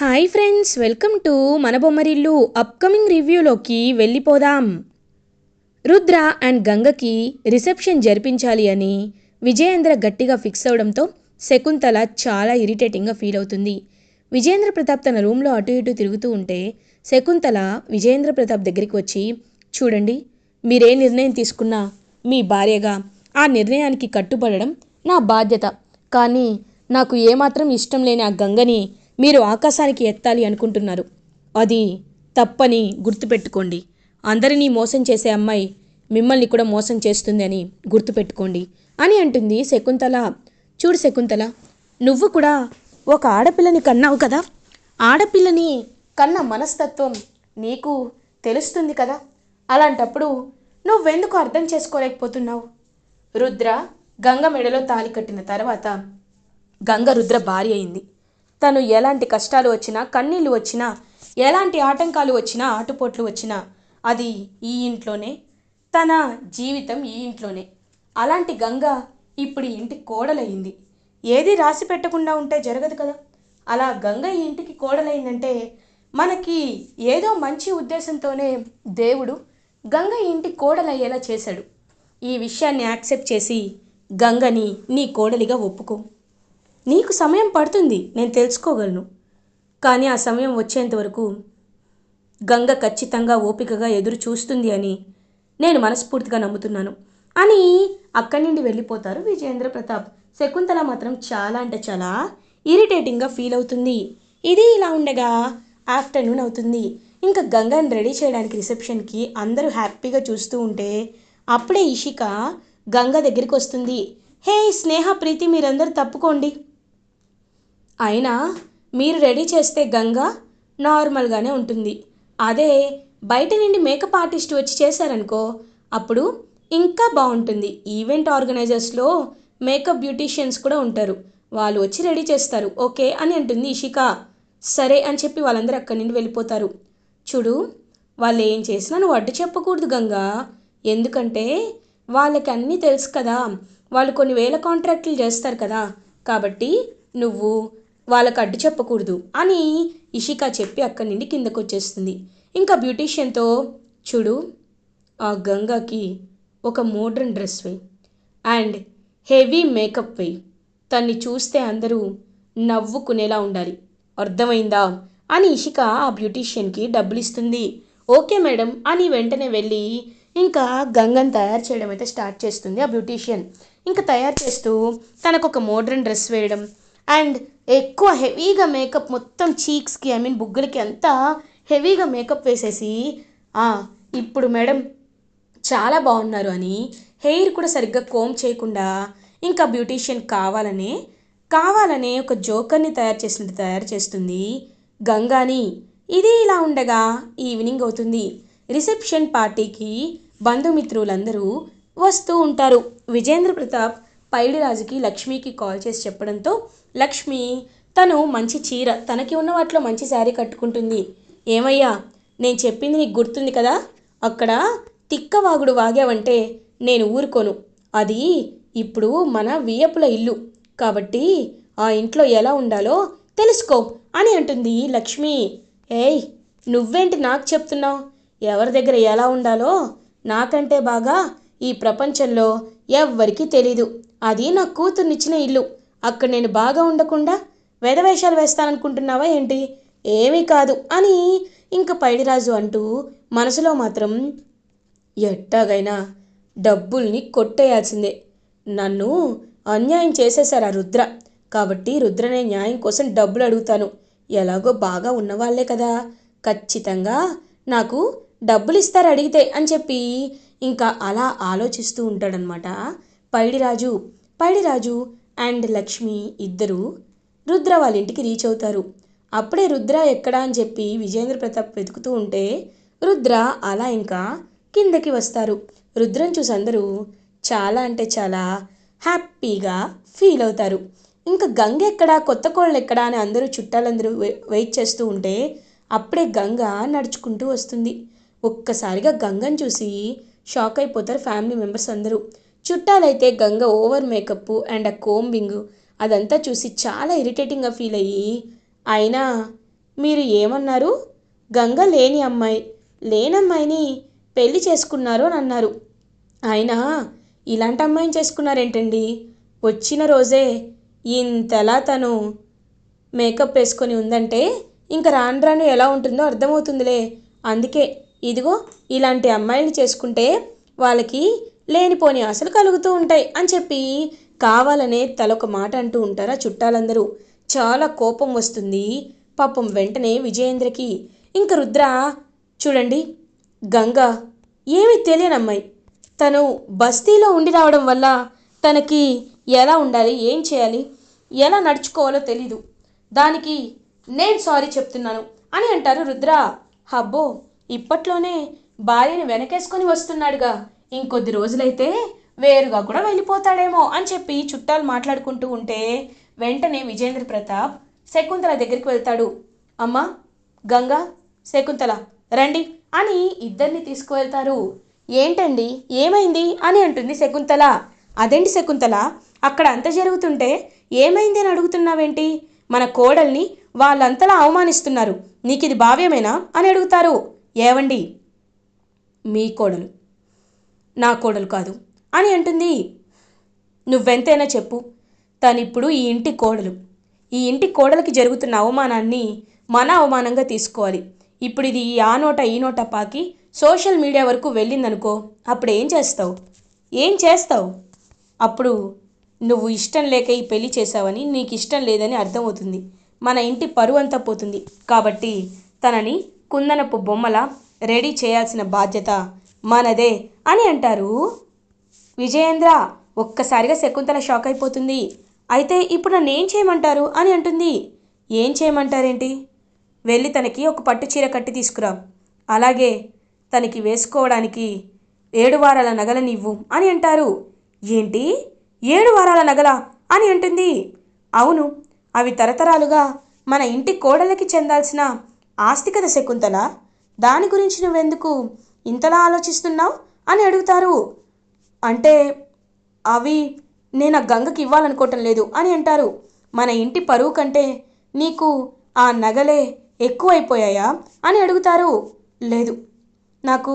Hi friends welcome to మన Bommarillu upcoming రివ్యూలోకి వెళ్ళిపోదాం. Rudra and గంగకి reception జరిపించాలి అని విజయేంద్ర గట్టిగా ఫిక్స్ అవడంతో శకుంతల చాలా ఇరిటేటింగ్గా ఫీల్ అవుతుంది. విజయేంద్ర ప్రతాప్ తన రూమ్లో అటు ఇటు తిరుగుతూ ఉంటే శకుంతల విజయేంద్ర ప్రతాప్ దగ్గరికి వచ్చి చూడండి మీరే నిర్ణయం తీసుకున్నా మీ భార్యగా. ఆ నిర్ణయానికి కట్టుబడడం నా బాధ్యత. కానీ నాకు ఏమాత్రం ఇష్టం లేని ఆ గంగని మీరు ఆకాశానికి ఎత్తాలి అనుకుంటున్నారు. అది తప్పని గుర్తుపెట్టుకోండి. అందరినీ మోసం చేసే అమ్మాయి మిమ్మల్ని కూడా మోసం చేస్తుంది అని గుర్తుపెట్టుకోండి. అని అంటుంది శకుంతల. చూడు శకుంతల నువ్వు కూడా ఒక ఆడపిల్లని కన్నావు కదా? ఆడపిల్లని కన్న మనస్తత్వం నీకు తెలుస్తుంది కదా? అలాంటప్పుడు నువ్వెందుకు అర్థం చేసుకోలేకపోతున్నావు? రుద్ర గంగ మెడలో తాలి కట్టిన తర్వాత గంగ రుద్ర భార్య అయింది. తను ఎలాంటి కష్టాలు వచ్చినా కన్నీళ్ళు వచ్చినా ఎలాంటి ఆటంకాలు వచ్చినా ఆటుపోట్లు వచ్చినా అది ఈ ఇంట్లోనే. తన జీవితం ఈ ఇంట్లోనే. అలాంటి గంగ ఇప్పుడు ఇంటి కోడలయ్యింది. ఏది రాసి పెట్టకుండా ఉంటే జరగదు కదా. అలా గంగ ఈ ఇంటికి కోడలైందంటే మనకి ఏదో మంచి ఉద్దేశంతోనే దేవుడు గంగ ఈ ఇంటి కోడలయ్యేలా చేశాడు. ఈ విషయాన్ని యాక్సెప్ట్ చేసి గంగని నీ కోడలిగా ఒప్పుకో. నీకు సమయం పడుతుంది నేను తెలుసుకోగలను. కానీ ఆ సమయం వచ్చేంత వరకు గంగ ఖచ్చితంగా ఓపికగా ఎదురు చూస్తుంది అని నేను మనస్ఫూర్తిగా నమ్ముతున్నాను. అని అక్కడి నుండి వెళ్ళిపోతారు విజయేంద్ర ప్రతాప్. శకుంతల మాత్రం చాలా అంటే చాలా ఇరిటేటింగ్గా ఫీల్ అవుతుంది. ఇది ఇలా ఉండగా ఆఫ్టర్నూన్ అవుతుంది. ఇంకా గంగని రెడీ చేయడానికి రిసెప్షన్కి అందరూ హ్యాపీగా చూస్తూ ఉంటే అప్పుడే ఇషిక గంగ దగ్గరికి వస్తుంది. హే స్నేహ ప్రీతి మీరందరూ తప్పుకోండి. అయినా మీరు రెడీ చేస్తే గంగ నార్మల్గానే ఉంటుంది. అదే బయట నుండి మేకప్ ఆర్టిస్ట్ వచ్చి చేశారనుకో అప్పుడు ఇంకా బాగుంటుంది. ఈవెంట్ ఆర్గనైజర్స్లో మేకప్ బ్యూటీషియన్స్ కూడా ఉంటారు. వాళ్ళు వచ్చి రెడీ చేస్తారు. ఓకే అని అంటుంది ఇషిక. సరే అని చెప్పి వాళ్ళందరూ అక్కడి నుండి వెళ్ళిపోతారు. చూడు వాళ్ళు ఏం చేసినా నువ్వు అడ్డు చెప్పకూడదు గంగా. ఎందుకంటే వాళ్ళకి అన్నీ తెలుసు కదా. వాళ్ళు కొన్ని వేల కాంట్రాక్టులు చేస్తారు కదా. కాబట్టి నువ్వు వాళ్ళకు అడ్డు చెప్పకూడదు అని ఇషిక చెప్పి అక్కడి నుండి కిందకు వచ్చేస్తుంది ఇంకా బ్యూటీషియన్తో చూడు ఆ గంగాకి ఒక మోడ్రన్ డ్రెస్ వేయి అండ్ హెవీ మేకప్ వేయి. తన్ని చూస్తే అందరూ నవ్వుకునేలా ఉండాలి. అర్థమైందా? అని ఇషిక ఆ బ్యూటీషియన్కి డబ్బులు ఇస్తుంది ఓకే మేడం అని వెంటనే వెళ్ళి ఇంకా గంగని తయారు చేయడం అయితే స్టార్ట్ చేస్తుంది ఆ బ్యూటీషియన్. ఇంకా తయారు చేస్తూ తనకు ఒక మోడ్రన్ డ్రెస్ వేయడం అండ్ ఎక్కువ హెవీగా మేకప్ మొత్తం చీక్స్కి ఐ మీన్ బుగ్గలకి అంతా హెవీగా మేకప్ వేసేసి ఇప్పుడు మేడం చాలా బాగున్నారు అని హెయిర్ కూడా సరిగ్గా కోమ్ చేయకుండా ఇంకా బ్యూటీషియన్ కావాలనే కావాలనే ఒక జోకర్ని తయారు చేసినట్టు తయారు చేస్తుంది గంగాని. ఇది ఇలా ఉండగా ఈవినింగ్ అవుతుంది. రిసెప్షన్ పార్టీకి బంధుమిత్రులందరూ వస్తూ ఉంటారు. విజేంద్ర ప్రతాప్ పైడిరాజుకి లక్ష్మికి కాల్ చేసి చెప్పడంతో లక్ష్మి తను మంచి చీర తనకి ఉన్న వాటిలో మంచి శారీ కట్టుకుంటుంది. ఏమయ్యా నేను చెప్పింది నీకు గుర్తుంది కదా? అక్కడ తిక్కవాగుడు వాగావంటే నేను ఊరుకోను. అది ఇప్పుడు మన వియపుల ఇల్లు. కాబట్టి ఆ ఇంట్లో ఎలా ఉండాలో తెలుసుకో అని అంటుంది లక్ష్మి. ఏయ్ నువ్వేంటి నాకు చెప్తున్నావు? ఎవరి దగ్గర ఎలా ఉండాలో నాకంటే బాగా ఈ ప్రపంచంలో ఎవ్వరికీ తెలీదు. అది నా కూతుర్నిచ్చిన ఇల్లు. అక్కడ నేను బాగా ఉండకుండా వేదవేషాలు వేస్తాననుకుంటున్నావా ఏంటి? ఏమీ కాదు అని ఇంక పైడిరాజు అంటూ మనసులో మాత్రం ఎట్టాగైనా డబ్బుల్ని కొట్టేయాల్సిందే. నన్ను అన్యాయం చేసేశారు ఆ రుద్ర. కాబట్టి రుద్రనే న్యాయం కోసం డబ్బులు అడుగుతాను. ఎలాగో బాగా ఉన్నవాళ్ళే కదా. ఖచ్చితంగా నాకు డబ్బులు ఇస్తారు అడిగితే అని చెప్పి ఇంకా అలా ఆలోచిస్తూ ఉంటాడనమాట పైడిరాజు పైడిరాజు అండ్ లక్ష్మి ఇద్దరు రుద్ర వాళ్ళ ఇంటికి రీచ్ అవుతారు. అప్పుడే రుద్ర ఎక్కడా అని చెప్పి విజేంద్ర ప్రతాప్ వెతుకుతూ ఉంటే రుద్ర అలా ఇంకా కిందకి వస్తారు. రుద్రం చూసి అందరూ చాలా అంటే చాలా హ్యాపీగా ఫీల్ అవుతారు. ఇంకా గంగ ఎక్కడా కొత్త కోళ్ళు ఎక్కడా అని అందరూ చుట్టాలందరూ వెయిట్ చేస్తూ ఉంటే అప్పుడే గంగ నడుచుకుంటూ వస్తుంది. ఒక్కసారిగా గంగను చూసి షాక్ అయిపోతారు ఫ్యామిలీ మెంబర్స్ అందరూ. చుట్టాలైతే గంగ ఓవర్ మేకప్ అండ్ ఆ కోంబింగ్ అదంతా చూసి చాలా ఇరిటేటింగ్గా ఫీల్ అయ్యి అయినా మీరు ఏమన్నారు? గంగ లేని అమ్మాయి లేనమ్మాయిని పెళ్ళి చేసుకున్నారు అని అన్నారు. అయినా ఇలాంటి అమ్మాయిని చేసుకున్నారేంటండి? వచ్చిన రోజే ఇంతలా తను మేకప్ వేసుకొని ఉందంటే ఇంకా రాను రాను ఎలా ఉంటుందో అర్థమవుతుందిలే. అందుకే ఇదిగో ఇలాంటి అమ్మాయిని చేసుకుంటే వాళ్ళకి లేనిపోని ఆశలు కలుగుతూ ఉంటాయి అని చెప్పి కావాలనే తలొక మాట అంటూ ఉంటారా చుట్టాలందరూ. చాలా కోపం వస్తుంది. పాపం వెంటనే విజయేంద్రకి. ఇంక రుద్ర చూడండి గంగ ఏమీ తెలియనమ్మాయి తను బస్తీలో ఉండి రావడం వల్ల తనకి ఎలా ఉండాలి ఏం చేయాలి ఎలా నడుచుకోవాలో తెలీదు. దానికి నేను సారీ చెప్తున్నాను అని అంటారు రుద్ర. హబ్బో ఇప్పట్లోనే భార్యని వెనకేసుకొని వస్తున్నాడుగా. ఇంకొద్ది రోజులైతే వేరుగా కూడా వెళ్ళిపోతాడేమో అని చెప్పి చుట్టాలు మాట్లాడుకుంటూ ఉంటే వెంటనే విజేంద్ర ప్రతాప్ శకుంతల దగ్గరికి వెళ్తాడు. అమ్మ గంగా శకుంతల రండి అని ఇద్దరిని తీసుకువెళ్తారు. ఏంటండి? ఏమైంది? అని అంటుంది శకుంతల. అదేంటి శకుంతల? అక్కడ అంత జరుగుతుంటే ఏమైంది అని అడుగుతున్నావేంటి? మన కోడల్ని వాళ్ళంతలా అవమానిస్తున్నారు. నీకు ఇది భావ్యమేనా? అని అడుగుతారు. ఏవండి? మీ కోడలు. నా కోడలు కాదు. అని అంటుంది. నువ్వెంతైనా చెప్పు. తనిప్పుడు ఈ ఇంటి కోడలు. ఈ ఇంటి కోడలికి జరుగుతున్న అవమానాన్ని మన అవమానంగా తీసుకోవాలి. ఇప్పుడు ఇది ఆ నోట ఈ నోట పాకి సోషల్ మీడియా వరకు వెళ్ళిందనుకో అప్పుడు ఏం చేస్తావు? ఏం చేస్తావు? అప్పుడు నువ్వు ఇష్టం లేక ఈ పెళ్ళి చేసావని నీకు ఇష్టం లేదని అర్థమవుతుంది. మన ఇంటి పరువు అంతా పోతుంది. కాబట్టి తనని కుందనపు బొమ్మల రెడీ చేయాల్సిన బాధ్యత మనదే. అని అంటారు. విజయేంద్ర ఒక్కసారిగా శకుంతల షాక్ అయిపోతుంది. అయితే ఇప్పుడు నన్ను ఏం చేయమంటారు అని అంటుంది. ఏం చేయమంటారేంటి? వెళ్ళి తనకి ఒక పట్టు చీర కట్టి తీసుకురా. అలాగే తనకి వేసుకోవడానికి ఏడు వారాల నగలనివ్వు అని అంటారు. ఏంటి? ఏడు వారాల నగల అని అంటుంది. అవును అవి తరతరాలుగా మన ఇంటి కోడలకి చెందాల్సిన ఆస్తి కదా శకుంతల. దాని గురించి నువ్వెందుకు ఇంతలా ఆలోచిస్తున్నావు? అని అడుగుతారు. అంటే అవి నేను ఆ గంగకి ఇవ్వాలనుకోవటం లేదు అని అంటారు. మన ఇంటి పరువు కంటే నీకు ఆ నగలే ఎక్కువైపోయాయా అని అడుగుతారు. లేదు నాకు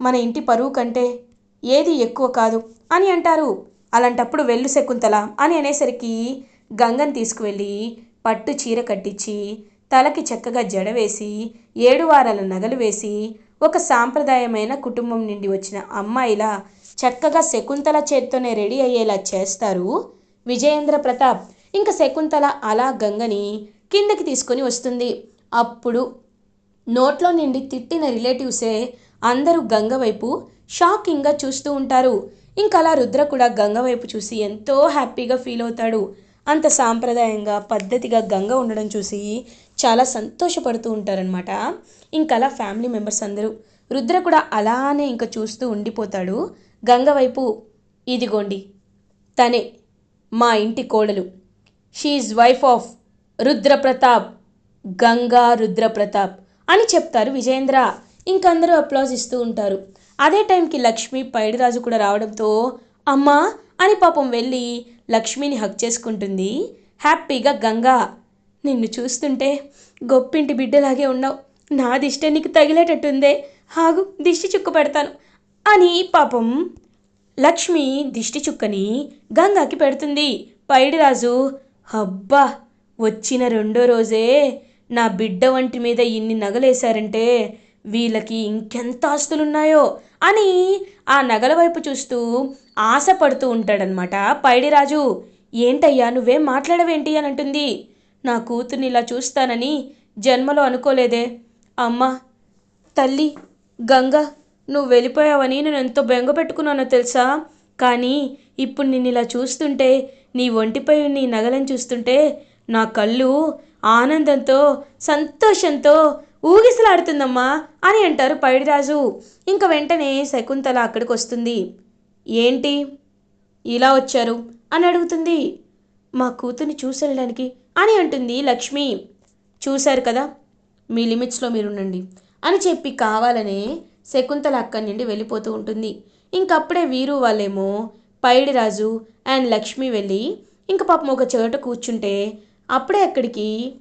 మన ఇంటి పరువు కంటే ఏది ఎక్కువ కాదు అని అంటారు. అలాంటప్పుడు వెళ్ళు శకుంతల అని అనేసరికి గంగని తీసుకువెళ్ళి పట్టు చీర కట్టించి తలకి చక్కగా జడ వేసి ఏడు వారాల నగలు వేసి ఒక సాంప్రదాయమైన కుటుంబం నుండి వచ్చిన అమ్మాయిలా చక్కగా శకుంతల చేత్తోనే రెడీ అయ్యేలా చేస్తారు విజయేంద్ర ప్రతాప్. ఇంకా శకుంతల అలా గంగని కిందకి తీసుకొని వస్తుంది. అప్పుడు నోట్లో నుండి తిట్టిన రిలేటివ్సే అందరూ గంగ వైపు షాకింగ్గా చూస్తూ ఉంటారు. ఇంకా అలా రుద్ర కూడా గంగ వైపు చూసి ఎంతో హ్యాపీగా ఫీల్ అవుతాడు. అంత సాంప్రదాయంగా పద్ధతిగా గంగ ఉండడం చూసి చాలా సంతోషపడుతూ ఉంటారనమాట ఇంకా అలా ఫ్యామిలీ మెంబర్స్ అందరూ. రుద్ర కూడా అలానే ఇంకా చూస్తూ ఉండిపోతాడు. గంగ వైపు ఇదిగోండి తనే మా ఇంటి కోడలు. She wife of Rudrapratap Ganga Rudrapratap అని చెప్తారు విజేంద్ర ఇంకందరూ అప్లాజ్ ఇస్తూ ఉంటారు. అదే టైంకి లక్ష్మి పైడిరాజు కూడా రావడంతో అమ్మా అని పాపం వెళ్ళి లక్ష్మిని హక్ చేసుకుంటుంది. హ్యాపీగా గంగా నిన్ను చూస్తుంటే గొప్పింటి బిడ్డలాగే ఉన్నావు. నా దిష్టి నీకు తగిలేటట్టుందే. ఆగు దిష్టి చుక్క పెడతాను. అని పాపం లక్ష్మి దిష్టి చుక్కని గంగాకి పెడుతుంది. పైడిరాజు అబ్బా వచ్చిన రెండో రోజే నా బిడ్డ వంటి మీద ఇన్ని నగలేశారంటే వీళ్ళకి ఇంకెంత ఆస్తులున్నాయో అని ఆ నగల వైపు చూస్తూ ఆశపడుతూ ఉంటాడనమాట పైడిరాజు. ఏంటయ్యా నువ్వేం మాట్లాడవేంటి అని అంటుంది. నా కూతుర్ని ఇలా చూస్తానని జన్మలో అనుకోలేదే. అమ్మ తల్లి గంగ నువ్వు వెళ్ళిపోయావని నేను ఎంతో బెంగ పెట్టుకున్నానో తెలుసా? కానీ ఇప్పుడు నిన్ను ఇలా చూస్తుంటే నీ ఒంటిపై నీ నగలను చూస్తుంటే నా కళ్ళు ఆనందంతో సంతోషంతో ఊగిసలాడుతుందమ్మా అని అంటారు పైడిరాజు. ఇంక వెంటనే శకుంతల అక్కడికి వస్తుంది. ఏంటి? ఇలా వచ్చారు? అని అడుగుతుంది. మా కూతుర్ని చూసి వెళ్ళడానికి అని అంటుంది లక్ష్మి. చూశారు కదా మీ లిమిట్స్లో మీరు ఉండండి అని చెప్పి కావాలనే శకుంతల అక్కడి నుండి వెళ్ళిపోతూ ఉంటుంది. ఇంకప్పుడే వీరు వాళ్ళేమో పైడిరాజు అండ్ లక్ష్మి వెళ్ళి ఇంక పాపం ఒక చోట కూర్చుంటే అప్పుడే అక్కడికి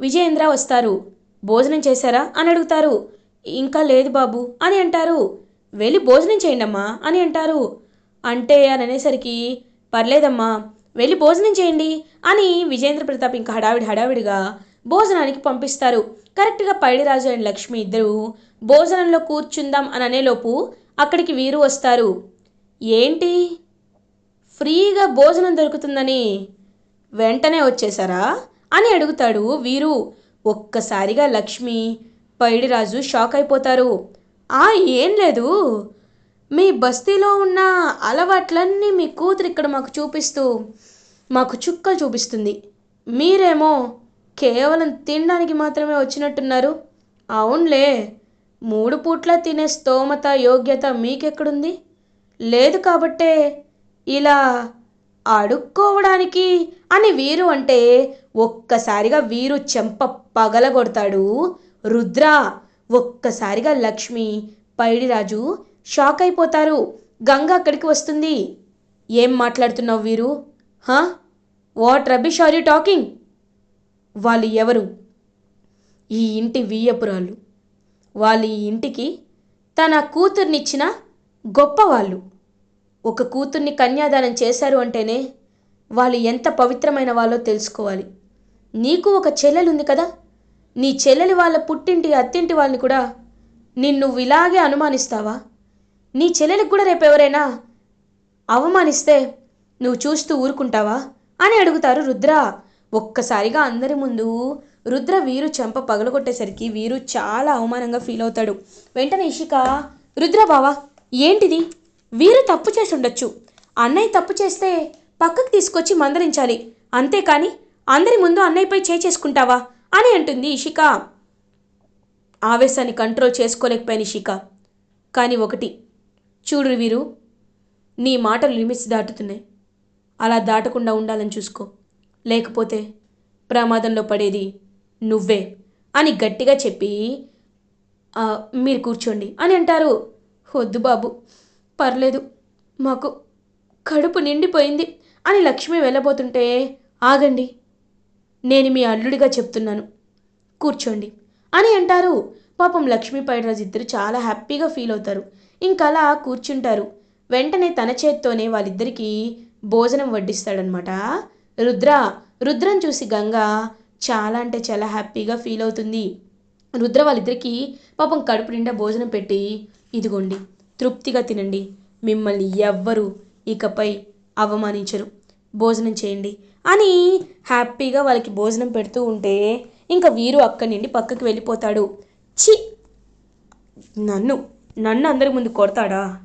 విజయేంద్ర వస్తారు. భోజనం చేశారా? అని అడుగుతారు. ఇంకా లేదు బాబు అని అంటారు. వెళ్ళి భోజనం చేయండమ్మా అని అంటారు. అంటే అని అనేసరికి పర్లేదమ్మా వెళ్ళి భోజనం చేయండి అని విజేంద్ర ప్రతాప్ ఇంకా హడావిడి హడావిడిగా భోజనానికి పంపిస్తారు. కరెక్ట్గా పైడిరాజు అండ్ లక్ష్మి ఇద్దరు భోజనంలో కూర్చుందాం అని అనేలోపు అక్కడికి వీరు వస్తారు. ఏంటి? ఫ్రీగా భోజనం దొరుకుతుందని వెంటనే వచ్చేసారా అని అడుగుతాడు వీరు. ఒక్కసారిగా లక్ష్మి పైడిరాజు షాక్ అయిపోతారు. ఆ ఏం లేదు. మీ బస్తీలో ఉన్న అలవాట్లన్నీ మీ కూతురు ఇక్కడ మాకు చూపిస్తూ మాకు చుక్కలు చూపిస్తుంది. మీరేమో కేవలం తినడానికి మాత్రమే వచ్చినట్టున్నారు. అవునులే మూడు పూట్ల తినే స్తోమత యోగ్యత మీకెక్కడుంది? లేదు కాబట్టే ఇలా అడుక్కోవడానికి అని వీరు అంటే ఒక్కసారిగా వీరు చెంప పగలగొడతాడు రుద్ర ఒక్కసారిగా లక్ష్మి పైడిరాజు షాక్ అయిపోతారు. గంగ అక్కడికి వస్తుంది. ఏం మాట్లాడుతున్నావు వీరు? హా? What rubbish are you talking? వాళ్ళు ఎవరు? ఈ ఇంటి వియ్యపురాలు వాళ్ళు ఈ ఇంటికి తన కూతుర్నిచ్చిన గొప్పవాళ్ళు. ఒక కూతుర్ని కన్యాదానం చేశారు అంటేనే వాళ్ళు ఎంత పవిత్రమైన వాళ్ళో తెలుసుకోవాలి. నీకు ఒక చెల్లెలుంది కదా. నీ చెల్లెలి వాళ్ళ పుట్టింటి అత్తింటి వాళ్ళని కూడా నిన్ను ఇలాగే అనుమానిస్తావా? నీ చెల్లెలకు కూడా రేపు ఎవరైనా అవమానిస్తే నువ్వు చూస్తూ ఊరుకుంటావా? అని అడుగుతారు రుద్ర. ఒక్కసారిగా అందరి ముందు రుద్ర వీరు చెంప పగలగొట్టేసరికి వీరు చాలా అవమానంగా ఫీల్ అవుతాడు. వెంటనే ఇషిక రుద్ర బావా ఏంటిది? వీరు తప్పు చేసి ఉండొచ్చు. అన్నయ్య తప్పు చేస్తే పక్కకు తీసుకొచ్చి మందలించాలి. అంతేకాని అందరి ముందు అన్నయ్యపై చేసుకుంటావా? అని అంటుంది ఇషిక. ఆవేశాన్ని కంట్రోల్ చేసుకోలేకపోయాను ఇషిక. కానీ ఒకటి చూడు వీరు నీ మాటలు లిమిట్స్ దాటుతున్నాయి. అలా దాటకుండా ఉండాలని చూసుకో. లేకపోతే ప్రమాదంలో పడేది నువ్వే అని గట్టిగా చెప్పి మీరు కూర్చోండి అని అంటారు. వద్దు బాబు పర్లేదు మాకు కడుపు నిండిపోయింది అని లక్ష్మి వెళ్ళబోతుంటే ఆగండి నేను మీ అల్లుడిగా చెప్తున్నాను కూర్చోండి అని అంటారు. పాపం లక్ష్మీ పైడరాజు ఇద్దరు చాలా హ్యాపీగా ఫీల్ అవుతారు. ఇంకా అలా కూర్చుంటారు. వెంటనే తన చేత్తోనే వాళ్ళిద్దరికీ భోజనం వడ్డిస్తాడనమాట. రుద్ర రుద్రం చూసి గంగ చాలా అంటే చాలా హ్యాపీగా ఫీల్ అవుతుంది. రుద్ర వాళ్ళిద్దరికీ పాపం కడుపు నిండా భోజనం పెట్టి ఇదిగోండి తృప్తిగా తినండి. మిమ్మల్ని ఎవ్వరు ఇకపై అవమానించరు. భోజనం చేయండి అని హ్యాపీగా వాళ్ళకి భోజనం పెడుతూ ఉంటే ఇంకా వీరు అక్కడి నుండి పక్కకి వెళ్ళిపోతాడు. చి నన్ను నన్ను అందరి ముందు కొడతాడా?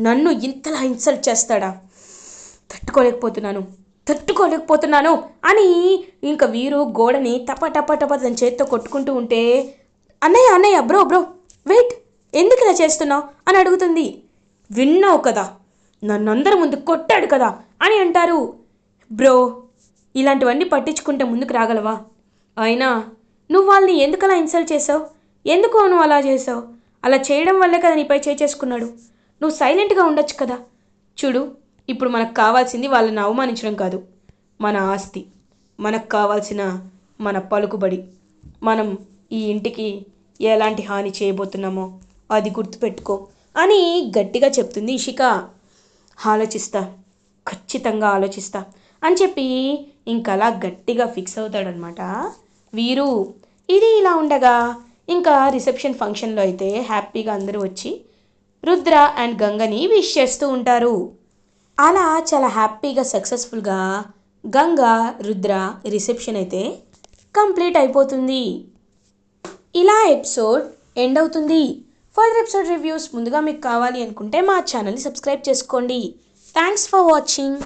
నన్ను ఇంతలా ఇన్సల్ట్ చేస్తాడా? తట్టుకోలేకపోతున్నాను. తట్టుకోలేకపోతున్నాను అని ఇంకా వీరు గోడని టప టప టప తన చేత్తో కొట్టుకుంటూ ఉంటే అన్నయ్య అన్నయ్య బ్రో బ్రో వెయిట్ ఎందుకు ఇలా చేస్తున్నావు? అని అడుగుతుంది. విన్నావు కదా నన్నందరి ముందు కొట్టాడు కదా అని అంటారు. బ్రో ఇలాంటివన్నీ పట్టించుకుంటే ముందుకు రాగలవా? అయినా నువ్వు వాళ్ళని ఎందుకు అలా ఇన్సల్ట్ చేసావు? ఎందుకు నువ్వు అలా చేసావు? అలా చేయడం వల్లే కదా నీపై చేసుకున్నాడు. నువ్వు సైలెంట్గా ఉండొచ్చు కదా. చూడు ఇప్పుడు మనకు కావాల్సింది వాళ్ళని అవమానించడం కాదు. మన ఆస్తి మనకు కావాల్సిన మన పలుకుబడి. మనం ఈ ఇంటికి ఎలాంటి హాని చేయబోతున్నామో అది గుర్తుపెట్టుకో అని గట్టిగా చెప్తుంది ఇషిక. ఆలోచిస్తా ఖచ్చితంగా ఆలోచిస్తా అని చెప్పి ఇంకలా గట్టిగా ఫిక్స్ అవుతాడనమాట వీరు ఇది ఇలా ఉండగా ఇంకా రిసెప్షన్ ఫంక్షన్లో అయితే హ్యాపీగా అందరూ వచ్చి రుద్ర అండ్ గంగని విష్ చేస్తూ ఉంటారు. అలా చాలా హ్యాపీగా సక్సెస్ఫుల్గా గంగ రుద్ర రిసెప్షన్ అయితే కంప్లీట్ అయిపోతుంది. ఇలా ఎపిసోడ్ ఎండ్ అవుతుంది. ఫర్దర్ ఎపిసోడ్ రివ్యూస్ ముందుగా మీకు కావాలి అనుకుంటే మా ఛానల్ని సబ్స్క్రైబ్ చేసుకోండి. Thanks for watching.